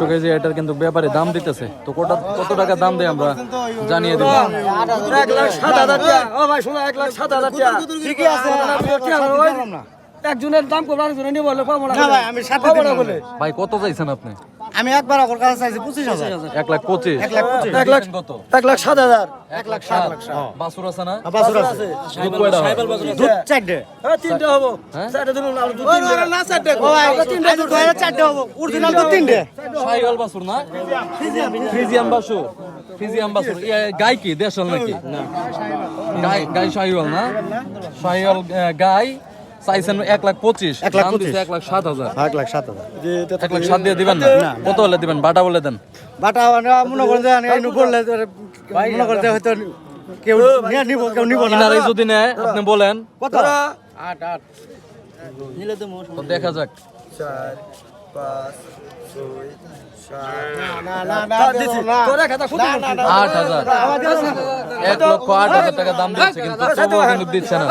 দর্শক কেজি এটার কিন্তু ব্যাপারে দাম দিতেছে। তো কত কত টাকা দাম দেয় আমরা জানিয়ে দেবো। এক লাখ সাত হাজার টাকা। ও ভাই শোনো এক লাখ সাত হাজার টাকা। ঠিকই আছে। একজনের দাম করব আরেকজনের নিয়ে বললে পাবো না না ভাই, আমি সাথে পাবো না দিলাম। বলে। ভাই কত চাইছেন আপনি? আমি একবার ওর কাছে চাইছি পঁচিশ হাজার। এক লাখ পঁচিশ। এক লাখ পঁচিশ। এক লাখ কত এক লাখ সাত হাজার। এক লাখ সাত। বাসুর আছে না? বাছুর আছে। দুধ কয়টা হয়? দুধ চারটে। হ্যাঁ তিনটে হব। হ্যাঁ? চারটে দিন আর দু তিনটে। দুধ হয় চারটে হব। অরিজিনাল তো তিনটে। বাসুর না? বাসুর। বাসুর। গাই কি? দেশাল নাকি? গাই গাই শাহিওয়াল না? শাহিওয়াল গাই। চাইছেন এক লাখ পঁচিশ এক লাখ পঁচিশ। এক লাখ সাত হাজার এক লাখ সাত হাজার এক লাখ সাত দিয়ে দিবেন না কত হলে দিবেন বাটা বলে দেন বাটা মনে করে বললে মনে করে হয়তো কেউ নিয়ে নিব কেউ নিব না যদি নেয় আপনি বলেন কত আট আট নিলে তো দেখা যাক চার পাঁচ ছয় আট হাজার এক লক্ষ আট হাজার টাকা দাম দিচ্ছে কিন্তু দিচ্ছে না